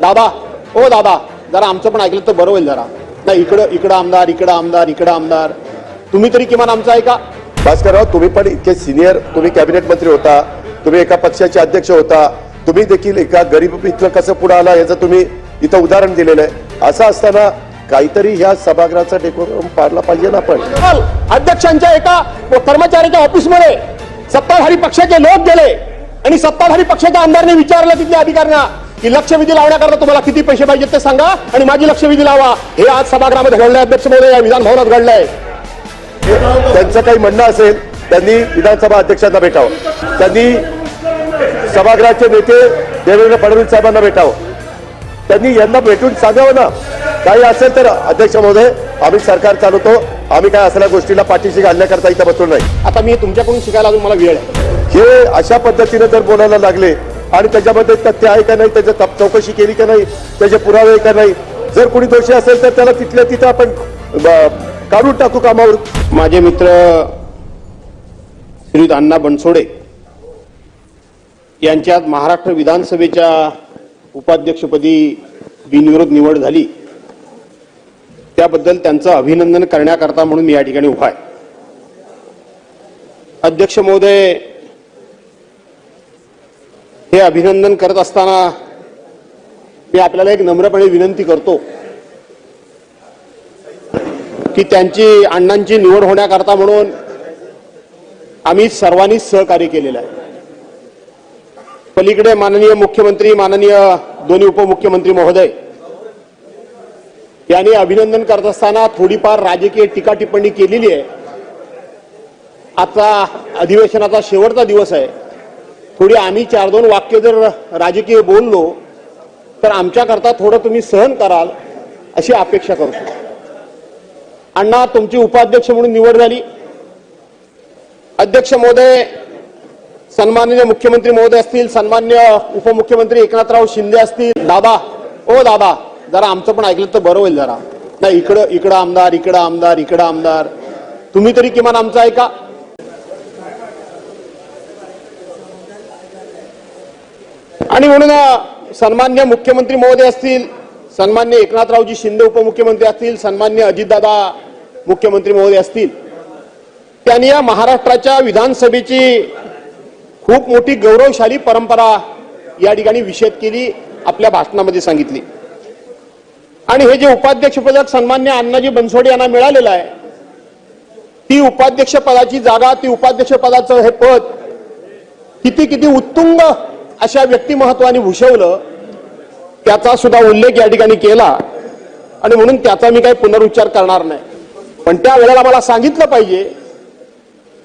दादा ओ दादा जरा आमचं पण ऐकलं तर बरं होईल जरा. नाही इकडं इकडं आमदार इकडं आमदार इकडं आमदार. तुम्ही तरी किमान आमचं ऐका. भास्करराव तुम्ही पण इतके सिनियर तुम्ही कॅबिनेट मंत्री होता तुम्ही एका पक्षाचे अध्यक्ष होता तुम्ही देखील एका गरीब इथलं कसं पुढे आला याचं तुम्ही इथं उदाहरण दिलेलं आहे. असं असताना काहीतरी ह्या सभागृहाचा डेकोरम पाडला पाहिजे ना आपण. अध्यक्षांच्या एका कर्मचाऱ्याच्या ऑफिसमध्ये सत्ताधारी पक्षाचे लोक गेले आणि सत्ताधारी पक्षाच्या आमदारने विचारलं तिथल्या अधिकाऱ्यांना की लक्षवेधी लावण्याकरता तुम्हाला किती पैसे पाहिजेत ते सांगा आणि माझी लक्षवेधी लावा. हे आज सभागृहामध्ये घडलंय अध्यक्ष महोदय या विधान भवनात घडलंय. त्यांचं काही म्हणणं असेल त्यांनी विधानसभा अध्यक्षांना भेटावं. त्यांनी सभागृहाचे नेते देवेंद्र फडणवीस साहेबांना भेटावं. त्यांनी यांना भेटून सांगावं ना. काही असेल तर अध्यक्ष महोदय आम्ही सरकार चालवतो. आम्ही काय असल्या गोष्टीला पाठीशी घालण्याकरता इथं बसलो नाही आता मी तुमच्याकडून शिकायला अजून मला वेळ आहे. हे अशा पद्धतीने जर बोलायला लागले आणि त्याच्यामध्ये तथ्य आहे का नाही त्याच्या तप- चौकशी केली का नाही त्याचे पुरावे आहे का नाही? जर कोणी दोषी असेल तर त्याला तिथल्या तिथं आपण काढून टाकू कामावर. माझे मित्र श्री अण्णा बनसोडे यांच्यात महाराष्ट्र विधानसभेच्या उपाध्यक्षपदी बिनविरोध निवड झाली. त्याबद्दल त्यांचं अभिनंदन करण्याकरता म्हणून मी या ठिकाणी उभा आहे. अध्यक्ष महोदय हे अभिनंदन करत असताना मी आपल्याला एक नम्रपणे विनंती करतो की त्यांची अण्णांची निवड होण्याकरता म्हणून आम्ही सर्वांनीच सहकार्य केलेलं आहे. पलीकडे माननीय मुख्यमंत्री माननीय दोन्ही उपमुख्यमंत्री महोदय यांनी अभिनंदन करत असताना थोडीफार राजकीय टीका टिप्पणी केलेली आहे. आता अधिवेशनाचा शेवटचा दिवस आहे. थोडी आम्ही चार दोन वाक्य जर राजकीय बोललो तर आमच्याकरता थोडं तुम्ही सहन कराल अशी अपेक्षा करतो अण्णा तुमची उपाध्यक्ष म्हणून निवड झाली. अध्यक्ष महोदय सन्माननीय मुख्यमंत्री महोदय असतील सन्मान्य उपमुख्यमंत्री एकनाथराव शिंदे असतील. दादा ओ दादा जरा आमचं पण ऐकलं तर बरं होईल जरा. नाही इकडं इकडं आमदार इकडं आमदार इकडं आमदार. तुम्ही तरी किमान आमचं ऐका. आणि म्हणून सन्मान्य मुख्यमंत्री महोदय असतील सन्मान्य एकनाथरावजी शिंदे उपमुख्यमंत्री असतील सन्मान्य अजितदादा मुख्यमंत्री महोदय असतील त्यांनी या महाराष्ट्राच्या विधानसभेची खूप मोठी गौरवशाली परंपरा या ठिकाणी विषेद केली आपल्या भाषणामध्ये सांगितली. आणि हे जे उपाध्यक्षपदात सन्मान्य अण्णाजी बनसोडे यांना मिळालेलं आहे ती उपाध्यक्षपदाची जागा ती उपाध्यक्षपदाचं हे पद किती किती उत्तुंग अशा व्यक्तिमत्वाने भूषवलं त्याचा सुद्धा उल्लेख या ठिकाणी केला आणि म्हणून त्याचा मी काही पुनरुच्चार करणार नाही. पण त्यावेळेला मला सांगितलं पाहिजे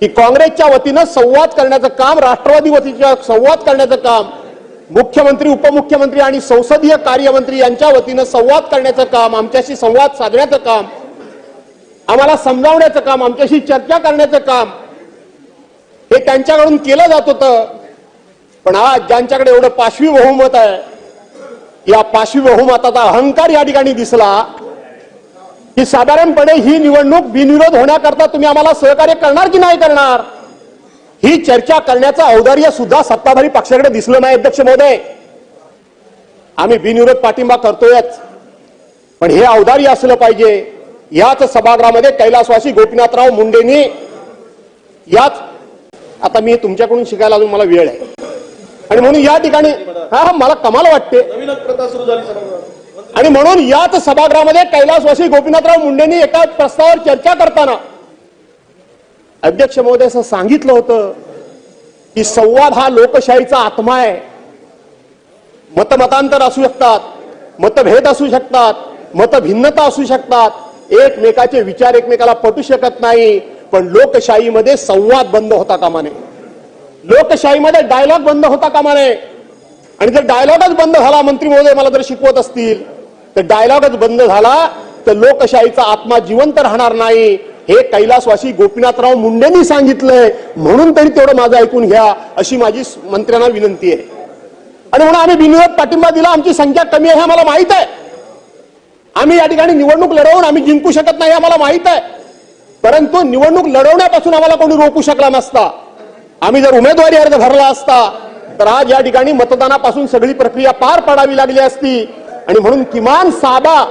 की काँग्रेसच्या वतीनं संवाद करण्याचं काम राष्ट्रवादी वतीच्या संवाद करण्याचं काम मुख्यमंत्री उपमुख्यमंत्री आणि संसदीय कार्यमंत्री यांच्या वतीनं संवाद करण्याचं काम आमच्याशी संवाद साधण्याचं काम आम्हाला समजावण्याचं काम आमच्याशी चर्चा करण्याचं काम हे त्यांच्याकडून केलं जात होतं. पण आज ज्यांच्याकडे एवढं पाशवी बहुमत आहे या पाशवी बहुमताचा अहंकार या ठिकाणी दिसला की साधारणपणे ही निवडणूक बिनविरोध होण्याकरता तुम्ही आम्हाला सहकार्य करणार की नाही करणार? ही चर्चा करण्याचं औदार्य सुद्धा सत्ताधारी पक्षाकडे दिसलं नाही अध्यक्ष महोदय. आम्ही बिनविरोध पाठिंबा करतोयच पण हे औदार्य असलं पाहिजे. याच सभागृहामध्ये कैलासवासी गोपीनाथराव मुंडेंनी याच आता मी तुमच्याकडून शिकायला अजून मला वेळ आहे. आणि म्हणून या ठिकाणी हा मला कमाल वाटते. आणि म्हणून याच सभागृहामध्ये कैलासवासी गोपीनाथराव मुंडेंनी एका प्रस्तावावर चर्चा करताना अध्यक्ष महोदय असं सांगितलं होतं की संवाद हा लोकशाहीचा आत्मा आहे. मतमतांतर असू शकतात मतभेद असू शकतात मतभिन्नता असू शकतात. एकमेकाचे विचार एकमेकाला पटू शकत नाही पण लोकशाहीमध्ये संवाद बंद होता कामा नये. लोकशाहीमध्ये डायलॉग बंद होता कामा नये. आणि जर डायलॉगच बंद झाला मंत्री महोदय मला जर शिकवत असतील तर डायलॉगच बंद झाला तर लोकशाहीचा आत्मा जिवंत राहणार नाही. हे कैलासवासी गोपीनाथराव मुंडेंनी सांगितलंय. म्हणून तरी तेवढं माझं ऐकून घ्या अशी माझी मंत्र्यांना विनंती आहे. आणि म्हणून आम्ही बिनविरोध पाठिंबा दिला आमची संख्या कमी आहे हे आम्हाला माहीत आहे. आम्ही या ठिकाणी निवडणूक लढवून आम्ही जिंकू शकत नाही हे आम्हाला माहीत आहे. परंतु निवडणूक लढवण्यापासून आम्हाला कोणी रोखू शकला नसता. आम्ही जर उमेदवारी अर्ज भरला असता तर आज या ठिकाणी मतदानापासून सगळी प्रक्रिया पार पाडावी लागली असती. आणि म्हणून किमान साधा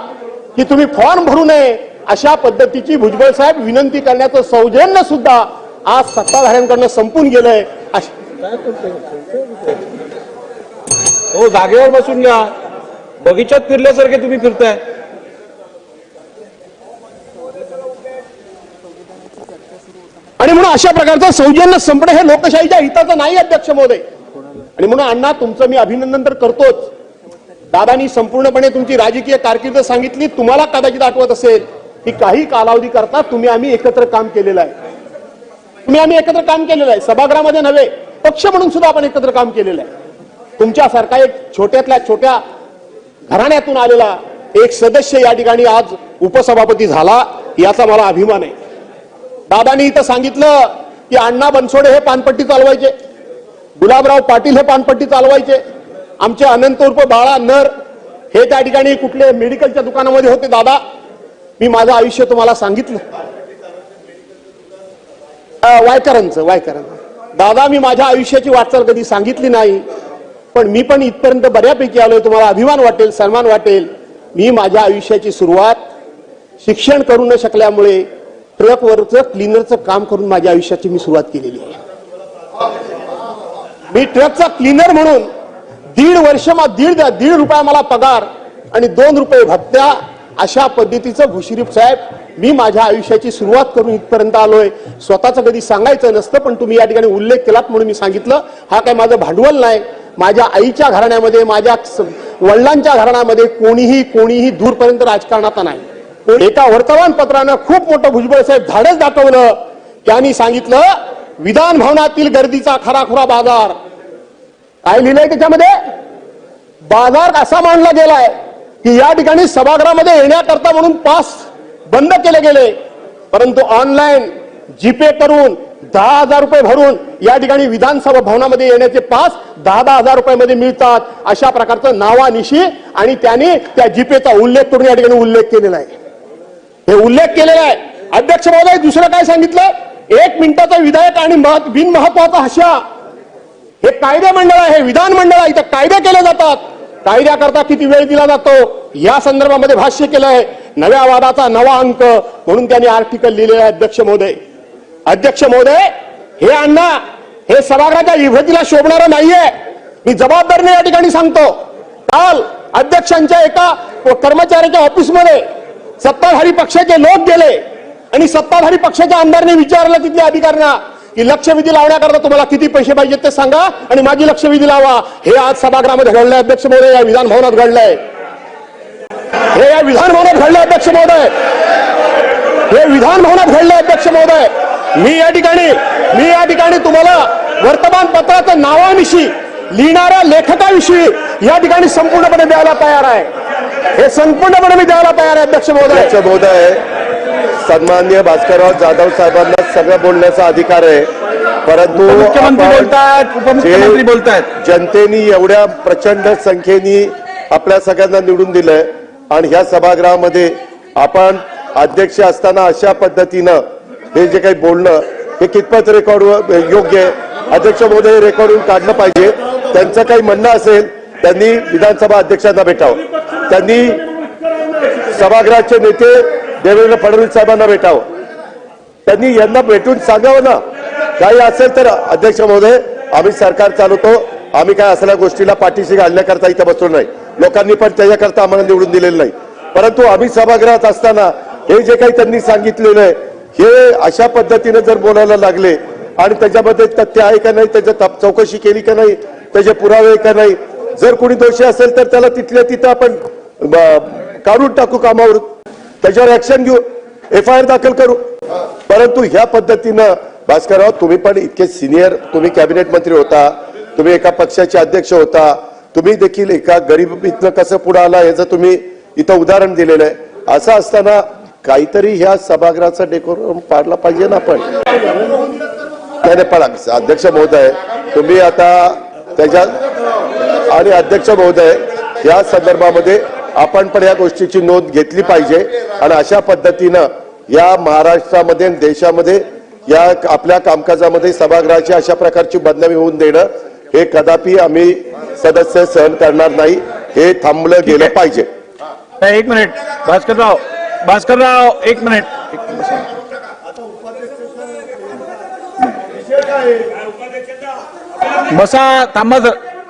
की तुम्ही फॉर्म भरू नये अशा पद्धतीची भुजबळ साहेब विनंती करण्याचं सौजन्य सुद्धा आज सत्ताधाऱ्यांकडनं संपून गेलंय. हो जागेवर बसून घ्या. बगीच्यात फिरल्यासारखे तुम्ही फिरताय. आणि म्हणून अशा प्रकारचं सौजन्य संपणं हे लोकशाहीच्या हिताचं नाही अध्यक्ष महोदय. आणि म्हणून अण्णा तुमचं मी अभिनंदन तर करतोच. दादानी संपूर्णपणे तुमची राजकीय कारकीर्द सांगितली तुम्हाला कदाचित आठवत असेल की काही कालावधी करता तुम्ही आम्ही एकत्र काम केलेलं आहे. तुम्ही आम्ही एकत्र काम केलेलं आहे सभागृहामध्ये नव्हे पक्ष म्हणून सुद्धा आपण एकत्र काम केलेलं आहे. तुमच्यासारखा एक छोट्यातल्या छोट्या घराण्यातून आलेला एक सदस्य या ठिकाणी आज उपसभापती झाला याचा मला अभिमान आहे. दादानी इथं सांगितलं की अण्णा बनसोडे हे पानपट्टी चालवायचे. गुलाबराव पाटील हे पानपट्टी चालवायचे. आमचे अनंत उर्फ बाळा नर हे त्या ठिकाणी कुठले मेडिकलच्या दुकानामध्ये होते दादा. मी माझं आयुष्य तुम्हाला सांगितलं. वायकरांचं वायकरांचं. दादा मी माझ्या आयुष्याची वाटचाल कधी सांगितली नाही पण मी पण इथपर्यंत बऱ्यापैकी आलोय. तुम्हाला अभिमान वाटेल सन्मान वाटेल. मी माझ्या आयुष्याची सुरुवात शिक्षण करू न शकल्यामुळे ट्रकवरचं क्लिनरचं काम करून माझ्या आयुष्याची मी सुरुवात केलेली आहे. मी ट्रकचा क्लीनर म्हणून दीड वर्ष मा- दीड दीड रुपया मला पगार आणि दोन रुपये भत्त्या अशा पद्धतीचं भुशरीफ साहेब मी माझ्या आयुष्याची सुरुवात करून इथपर्यंत आलोय. स्वतःचं कधी सांगायचं नसतं पण तुम्ही या ठिकाणी उल्लेख केलात म्हणून मी सांगितलं. हा काय माझं भांडवल नाही. माझ्या आईच्या घराण्यामध्ये माझ्या वडिलांच्या घराण्यामध्ये कोणीही कोणीही दूरपर्यंत राजकारणात नाही. एका वर्तमानपत्रानं खूप मोठं भुजबळ साहेब धाडच दाखवलं. त्यांनी सांगितलं विधान भवनातील गर्दीचा खराखुरा बाजार. काय लिहिलंय त्याच्यामध्ये? बाजार असा मांडला गेलाय की या ठिकाणी सभागृहामध्ये येण्याकरता म्हणून पास बंद केले गेले. परंतु ऑनलाईन जीपे करून दहा हजार रुपये भरून या ठिकाणी विधानसभा भवनामध्ये येण्याचे पास दहा दहा हजार रुपयामध्ये मिळतात. अशा प्रकारचं नावानिशी आणि त्यांनी त्या जीपेचा उल्लेख करून या ठिकाणी उल्लेख केलेला आहे. हे उल्लेख केलेला आहे. अध्यक्ष महोदय दुसरं काय सांगितलं? एक मिनिटाचा विधायक आणि बिन बिनमहत्वाचा हशा हे कायदे मंडळ आहे विधान मंडळ आहे इथं कायदे केले जातात. कायद्याकरता किती वेळ दिला जातो? या संदर्भामध्ये भाष्य केलंय नव्या वादाचा नवा अंक म्हणून त्यांनी आर्टिकल लिहिलेलं आहे अध्यक्ष महोदय. अध्यक्ष महोदय हे अण्णा हे सभागृहाच्या इभतीला शोभणारं नाहीये. मी जबाबदारीने या ठिकाणी सांगतो. काल अध्यक्षांच्या एका कर्मचाऱ्याच्या ऑफिसमध्ये सत्ताधारी पक्षाचे लोक गेले आणि सत्ताधारी पक्षाच्या आमदारने विचारलं तिथल्या अधिकाऱ्यांना की लक्षवेधी लावण्याकरता तुम्हाला किती पैसे पाहिजेत ते सांगा आणि माझी लक्षवेधी लावा. हे आज सभागृहामध्ये घडलंय अध्यक्ष महोदय या विधान भवनात घडलंय. हे या विधान भवनात घडलंय अध्यक्ष महोदय. हे विधान भवनात घडलंय अध्यक्ष महोदय. मी या ठिकाणी मी या ठिकाणी तुम्हाला वर्तमानपत्राच्या नावाविषयी लिहिणाऱ्या लेखकाविषयी या ठिकाणी संपूर्णपणे द्यायला तयार आहे. हे संपूर्णपणे मी द्यायला तयार आहे अध्यक्ष महोदय. अध्यक्ष महोदय सन्मान्य भास्करराव जाधव साहेबांना सगळं बोलण्याचा अधिकार आहे. परंतु मुख्यमंत्री आपण बोलतायत उपमुख्यमंत्री जे बोलतायत. जनतेनी एवढ्या प्रचंड संख्येने आपल्या सगळ्यांना निवडून दिलंय आणि ह्या सभागृहामध्ये आपण अध्यक्ष असताना अशा पद्धतीनं हे जे काही बोलणं हे कितपत रेकॉर्ड योग्य आहे? अध्यक्ष महोदय रेकॉर्डून काढलं पाहिजे. त्यांचं काही म्हणणं असेल त्यांनी विधानसभा अध्यक्षांना भेटावं. त्यांनी सभागृहाचे नेते देवेंद्र फडणवीस साहेबांना भेटावं. त्यांनी यांना भेटून सांगावं ना. काही असेल तर अध्यक्ष महोदय आम्ही सरकार चालवतो. आम्ही काय असल्या गोष्टीला पाठीशी घालण्याकरता इथं बसलो नाही. लोकांनी पण त्याच्याकरता आम्हाला निवडून दिलेलं नाही. परंतु आम्ही सभागृहात असताना हे जे काही त्यांनी सांगितलेलं आहे हे अशा पद्धतीने जर बोलायला लागले आणि त्याच्यामध्ये तथ्य आहे का नाही त्याच्या तप- चौकशी केली का नाही त्याचे पुरावे का नाही जर कोणी दोषी असेल तर त्याला तिथल्या तिथं आपण काढून टाकू कामावर त्याच्यावर ऍक्शन घेऊ. एफ आय आर दाखल करू. परंतु ह्या पद्धतीनं भास्करराव तुम्ही पण इतके सिनियर तुम्ही कॅबिनेट मंत्री होता तुम्ही एका पक्षाचे अध्यक्ष होता तुम्ही देखील एका गरिबीतनं कसं पुढे आला याचं तुम्ही इथं उदाहरण दिलेलं आहे. असं असताना काहीतरी ह्या सभागृहाचा डेकोरम पाडला पाहिजे ना आपण. नाही नाही पण अध्यक्ष महोदय तुम्ही आता त्याच्या आणि अध्यक्ष महोदय या संदर्भामध्ये आपण पण या गोष्टीची नोंद घेतली पाहिजे आणि अशा पद्धतीनं या महाराष्ट्रामध्ये देशामध्ये या आपल्या कामकाजामध्ये सभागृहाची अशा प्रकारची बदनामी होऊन देणं हे कदापि आम्ही सदस्य सहन करणार नाही हे थांबलं गेलं पाहिजे. नाही, एक मिनिट. भास्करराव भास्करराव एक मिनिट. एक मिनिट बसा. थांबा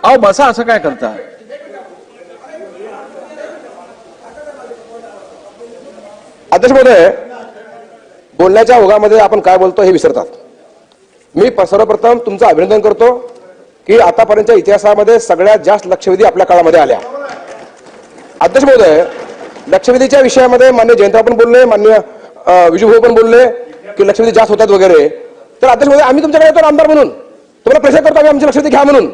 अहो बसा असं काय करता? अध्यक्ष महोदय बोलण्याच्या ओघामध्ये आपण काय बोलतो हे विसरतात. मी सर्वप्रथम तुमचं अभिनंदन करतो की आतापर्यंतच्या इतिहासामध्ये सगळ्यात जास्त लक्षवेधी आपल्या काळामध्ये आल्या. अध्यक्ष महोदय लक्षवेधीच्या विषयामध्ये मान्य जयंतराव पण बोलले मान्य विजूभाऊ पण बोलले की लक्षवेधी जास्त होतात वगैरे. तर अध्यक्ष महोदय आम्ही तुमच्याकडे येतो आमदार म्हणून. तुम्हाला प्रेशर करतो आम्ही आमची लक्षवेधी घ्या म्हणून.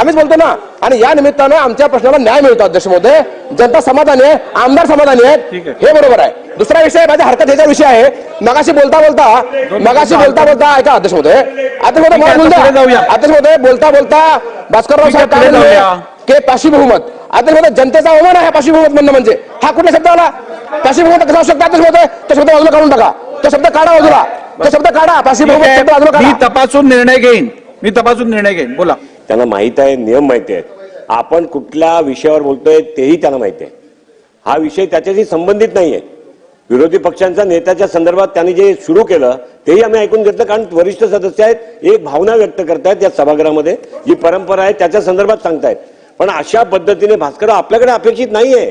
आम्हीच बोलतो ना. आणि या निमित्तानं आमच्या प्रश्नाला न्याय मिळतो अध्यक्ष महोदय. जनता समाधानी आहे आमदार समाधानी आहेत. आहे. हे बरोबर आहे. दुसरा विषय माझ्या हरकत ह्याचा विषय आहे. मगाशी बोलता बोलता मगाशी बोलता बोलता ऐका अध्यक्ष महोदय. अध्यक्ष महोदय ठीक आहे, मला बोलू आता पुढे द्या. जाऊया. अध्यक्ष महोदय बोलता बोलता भास्करराव साहेब. की पाशी बहुमत अध्यक्ष महोदय जनतेचा अवमान आहे पाशी बहुमत म्हणणं म्हणजे. हा कुठला शब्द आला? पाशी बहुमत कसा असू शकतो अध्यक्ष महोदय? तो शब्द बाजूला काढून टाका. तो शब्द काढा बाजूला. तो शब्द काढा. पाशी बहुमत तपासून निर्णय घेईन. मी तपासून निर्णय घेईन. बोला. त्यांना माहीत आहे नियम माहिती आहेत. आपण कुठल्या विषयावर बोलतोय तेही त्यांना माहिती आहे. हा विषय त्याच्याशी संबंधित नाहीये. विरोधी पक्षांच्या नेत्याच्या संदर्भात त्यांनी जे सुरू केलं तेही आम्ही ऐकून घेतलं कारण वरिष्ठ सदस्य आहेत एक भावना व्यक्त करतायत या सभागृहामध्ये जी परंपरा आहे त्याच्या संदर्भात सांगतायत. पण अशा पद्धतीने भास्कर आपल्याकडे अपेक्षित नाहीये.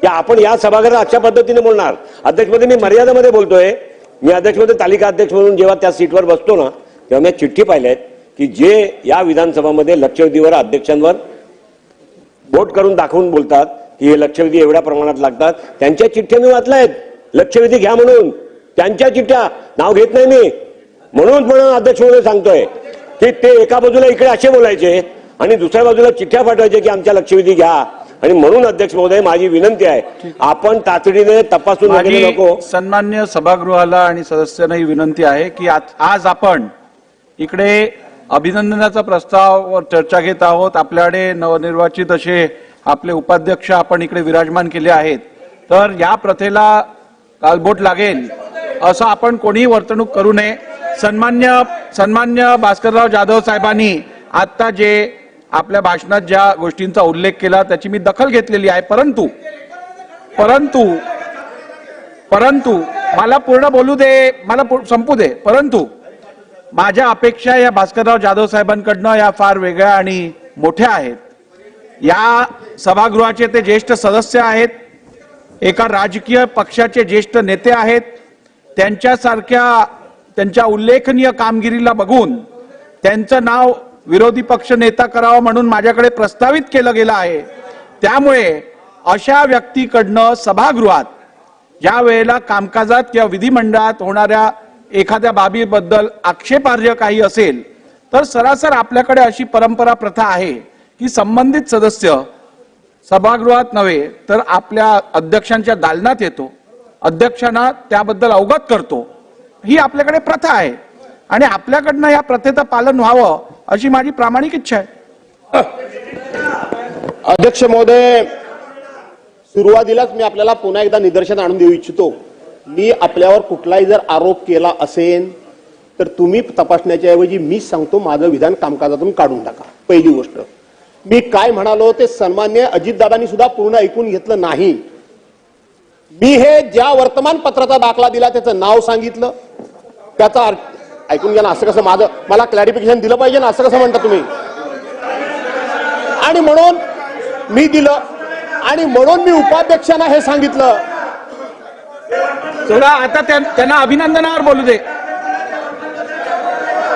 की आपण या सभागृहात अशा पद्धतीने बोलणार. अध्यक्षमध्ये मी मर्यादामध्ये बोलतोय. मी अध्यक्षमध्ये तालिका अध्यक्ष म्हणून जेव्हा त्या सीटवर बसतो ना तेव्हा मी चिठ्ठी पाहिल्या आहेत. की जे या विधानसभामध्ये लक्षवेधीवर अध्यक्षांवर वोट करून दाखवून बोलतात की हे लक्षवेधी एवढ्या प्रमाणात लागतात त्यांच्या चिठ्ठ्या मी वाचल्यात लक्षवेधी घ्या म्हणून. त्यांच्या चिठ्ठ्या. नाव घेत नाही मी. म्हणून म्हणून अध्यक्ष म्हणून सांगतोय की ते एका बाजूला इकडे असे बोलायचे आणि दुसऱ्या बाजूला चिठ्ठ्या पाठवायचे की आमच्या लक्षवेधी घ्या. आणि म्हणून अध्यक्ष महोदय माझी विनंती आहे आपण तातडीने तपासून नको. सन्मान्य सभागृहाला आणि सदस्यांना ही विनंती आहे की आज आपण इकडे अभिनंदनाचा प्रस्ताव चर्चा घेत आहोत. आपल्याकडे नवनिर्वाचित असे आपले उपाध्यक्ष आपण इकडे विराजमान केले आहेत. तर या प्रथेला कालबोट लागेल असं आपण कोणीही वर्तणूक करू नये. सन्मान्य सन्मान्य भास्करराव जाधव साहेबांनी आत्ता जे आपल्या भाषणात ज्या गोष्टींचा उल्लेख केला त्याची मी दखल घेतलेली आहे. परंतु परंतु परंतु मला पूर्ण बोलू दे मला संपू दे. परंतु माझ्या अपेक्षा या भास्करराव जाधव साहेबांकडनं या फार वेगळ्या आणि मोठ्या आहेत. या सभागृहाचे ते ज्येष्ठ सदस्य आहेत एका राजकीय पक्षाचे ज्येष्ठ नेते आहेत. त्यांच्यासारख्या त्यांच्या उल्लेखनीय कामगिरीला बघून त्यांचं नाव विरोधी पक्ष नेता करावं म्हणून माझ्याकडे प्रस्तावित केलं गेलं आहे. त्यामुळे अशा व्यक्तीकडनं सभागृहात या वेळेला कामकाजात किंवा विधिमंडळात होणाऱ्या एखाद्या बाबीबद्दल आक्षेपार्ह काही असेल तर सरासर आपल्याकडे अशी परंपरा प्रथा आहे की संबंधित सदस्य सभागृहात नव्हे तर आपल्या अध्यक्षांच्या दालनात येतो. अध्यक्षांना त्याबद्दल अवगत करतो. ही आपल्याकडे प्रथा आहे. आणि आपल्याकडनं या प्रथेचं पालन व्हावं अशी माझी प्रामाणिक इच्छा आहे. अध्यक्ष महोदय सुरुवातीलाच मी आपल्याला पुन्हा एकदा निदर्शन आणून देऊ इच्छितो. मी आपल्यावर कुठलाही जर आरोप केला असेल तर तुम्ही तपासण्याच्या ऐवजी मी सांगतो माझं विधान कामकाजातून काढून टाका. पहिली गोष्ट. मी काय म्हणालो ते सन्मान्य अजितदादांनी सुद्धा पूर्ण ऐकून घेतलं नाही. मी हे ज्या वर्तमानपत्राचा दाखला दिला त्याचं नाव सांगितलं. त्याचा ऐकून घ्या ना असं कसं माझं मला क्लॅरिफिकेशन दिलं पाहिजे ना असं कसं म्हणता तुम्ही? आणि म्हणून मी दिलं. आणि म्हणून मी उपाध्यक्षांना हे सांगितलं. चला आता त्या- त्यांना अभिनंदनावर बोलू दे.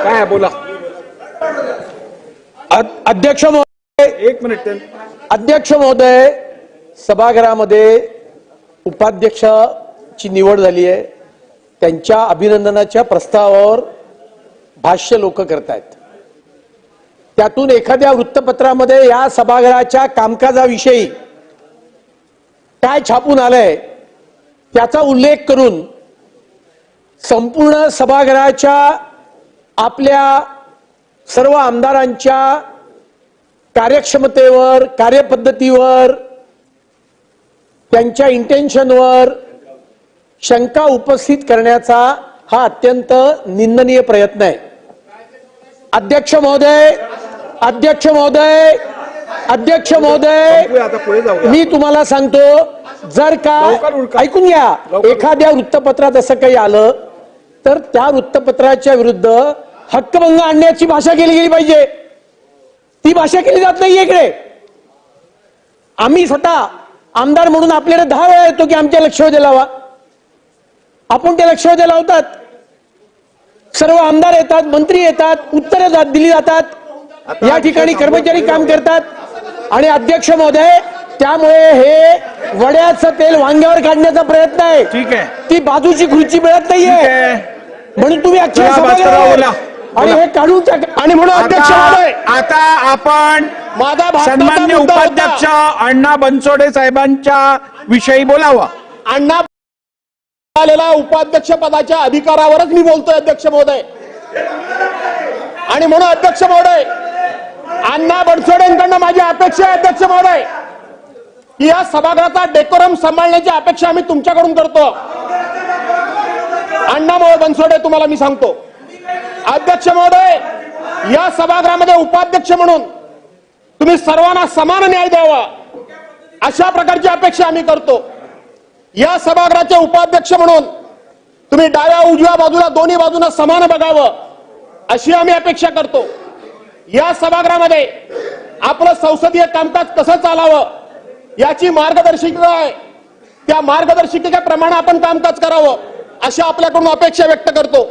काय बोला. अध्यक्ष महोदय एक मिनिट अध्यक्ष महोदय सभागृहामध्ये उपाध्यक्षाची निवड झाली आहे. त्यांच्या अभिनंदनाच्या प्रस्तावावर भाष्य लोक करतायत. त्यातून एखाद्या वृत्तपत्रामध्ये या सभागृहाच्या कामकाजाविषयी काय छापून आलंय त्याचा उल्लेख करून संपूर्ण सभागृहाच्या आपल्या सर्व आमदारांच्या कार्यक्षमतेवर कार्यपद्धतीवर त्यांच्या इंटेन्शनवर शंका उपस्थित करण्याचा हा अत्यंत निंदनीय प्रयत्न आहे. अध्यक्ष महोदय अध्यक्ष महोदय अध्यक्ष महोदय मी तुम्हाला सांगतो जर का. ऐकून घ्या एखाद्या वृत्तपत्रात असं काही आलं तर त्या वृत्तपत्राच्या विरुद्ध हक्कभंग आणण्याची भाषा केली गेली पाहिजे. ती भाषा केली जात नाही इकडे. आम्ही स्वतः आमदार म्हणून आपल्याकडे दहा वेळा येतो की आमच्या लक्षवेधी लावा. आपण ते लक्षवेधी लावतात. सर्व आमदार येतात मंत्री येतात उत्तरे दिली जातात. या ठिकाणी कर्मचारी काम करतात. आणि अध्यक्ष महोदय त्यामुळे हे वड्याचं तेल वांग्यावर काढण्याचा प्रयत्न आहे. ठीक आहे. ती बाजूची खुर्ची मिळत नाहीये. म्हणून तुम्ही बोला. आणि हे काढून टाका. आणि म्हणून अध्यक्ष महोदय आता आता आपण माझा भारताचा सन्मान्य मुद्दा होता. उपाध्यक्ष अण्णा बनसोडे साहेबांच्या विषयी बोलावं. अण्णा आलेला उपाध्यक्ष पदाच्या अधिकारावरच मी बोलतोय अध्यक्ष महोदय. आणि म्हणून अध्यक्ष महोदय अण्णा बनसोडेंकडनं माझी अपेक्षा आहे अध्यक्ष महोदय. या सभागृहाचा डेकोरम सांभाळण्याची अपेक्षा आम्ही तुमच्याकडून करतो. अण्णा महोदय बनसोडे तुम्हाला मी सांगतो. अध्यक्ष महोदय या सभागृहामध्ये उपाध्यक्ष म्हणून तुम्ही सर्वांना समान न्याय द्यावा. अशा प्रकारची अपेक्षा आम्ही करतो. या सभागृहाचे उपाध्यक्ष म्हणून तुम्ही डाव्या उजव्या बाजूला दोन्ही बाजूला समान बघावं अशी आम्ही अपेक्षा करतो. या सभागृहामध्ये आपलं संसदीय कामकाज कसं चालावं याची मार्गदर्शिका आहे त्या मार्गदर्शिकेप्रमाणे आपण कामकाज करावं अशा आपल्याकडून अपेक्षा व्यक्त करतो.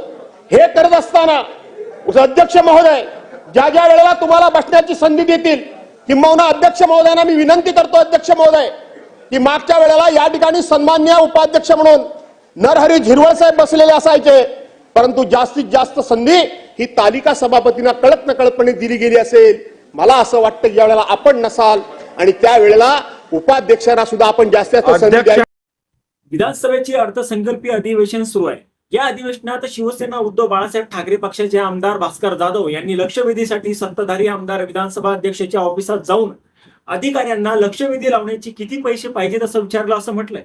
हे करत असताना अध्यक्ष महोदय ज्या ज्या वेळेला तुम्हाला बसण्याची संधी देतील किंबहुना अध्यक्ष महोदयांना मी विनंती करतो अध्यक्ष महोदय की मागच्या वेळेला या ठिकाणी सन्मान्य उपाध्यक्ष म्हणून नरहरी झिरवळ साहेब बसलेले असायचे परंतु जास्तीत जास्त संधी ही तालिका सभापतींना कळत नकळतपणे दिली गेली असेल. मला असं वाटतं की यावेळेला आपण नसाल आणि त्यावेळेला उपाध्यक्षांना सुद्धा आपण जास्तीत जास्त विधानसभेची अर्थसंकल्पीय अधिवेशन सुरू आहे. या अधिवेशनात शिवसेना उद्धव बाळासाहेब ठाकरे पक्षाचे आमदार भास्कर जाधव यांनी लक्षवेधीसाठी सत्ताधारी आमदार विधानसभा अध्यक्षाच्या ऑफिसात जाऊन अधिकाऱ्यांना लक्षवेधी लावण्याची किती पैसे पाहिजेत असं विचारलं असं म्हटलंय.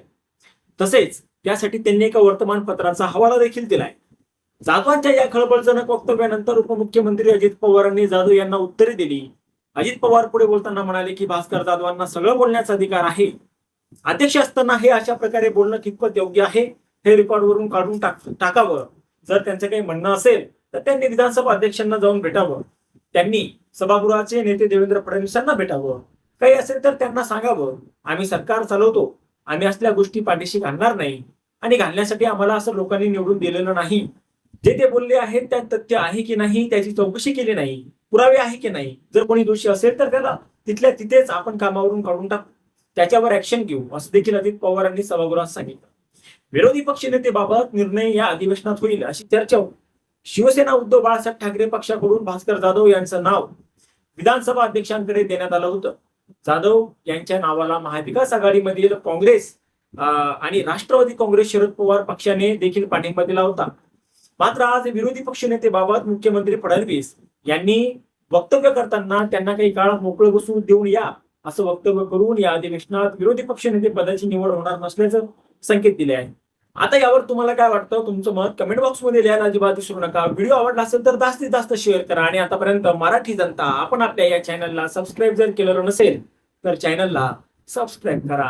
तसेच त्यासाठी त्यांनी एका वर्तमानपत्राचा हवाला देखील दिलाय. जाधवांच्या या खळबळजनक वक्तव्यानंतर उपमुख्यमंत्री अजित पवारांनी जाधव यांना उत्तरे दिली. अजित पवार पुढे बोलताना म्हणाले की भास्कर जाधवांना सगळं बोलण्याचा अधिकार आहे. अध्यक्ष असताना हे अशा प्रकारे बोलणं कितपत योग्य आहे हे रेकॉर्डवरून काढून टाक टाकावं. जर त्यांचं काही म्हणणं असेल तर त्यांनी विधानसभा अध्यक्षांना जाऊन भेटावं. त्यांनी सभागृहाचे नेते देवेंद्र फडणवीसांना भेटावं. काही असेल तर त्यांना सांगावं. आम्ही सरकार चालवतो. आम्ही असल्या गोष्टी पाठीशी घालणार नाही. आणि घालण्यासाठी आम्हाला असं लोकांनी निवडून दिलेलं नाही. जे ते बोलले आहेत त्यात तथ्य आहे की नाही त्याची चौकशी केली नाही. पुरावे आहे की नाही? जर कोणी दोषी असेल तर त्याला तिथल्या तिथेच आपण कामावरून काढून टाकू. त्याच्यावर ऍक्शन घेऊ असं देखील अजित पवारांनी सभागृहात सांगितलं. विरोधी पक्षनेतेबाबत निर्णय या अधिवेशनात होईल अशी चर्चा शिवसेना उद्धव बाळासाहेब ठाकरे पक्षाकडून भास्कर जाधव यांचं नाव विधानसभा अध्यक्षांकडे देण्यात आलं होतं. जाधव यांच्या नावाला महाविकास आघाडीमधील काँग्रेस आणि राष्ट्रवादी काँग्रेस शरद पवार पक्षाने देखील पाठिंबा दिला होता. मात्र आज विरोधी पक्षनेतेबाबत मुख्यमंत्री फडणवीस यांनी वक्तव्य करताना त्यांना काही काळ मोकळं बसू देऊन या असं वक्तव्य करून या अधिवेशनात विरोधी पक्षनेते पदाची निवड होणार नसल्याचं संकेत दिले आहे आता यावर तुम्हाला काय वाटतं? तुमचं मत कमेंट बॉक्समध्ये लिहायला अजिबात विसरू नका. व्हिडिओ आवडला असेल तर जास्तीत जास्त शेअर करा आणि आतापर्यंत मराठी जनता आपण आपल्या या चॅनलला सबस्क्राईब जर केलेलं नसेल तर चॅनलला सबस्क्राईब करा.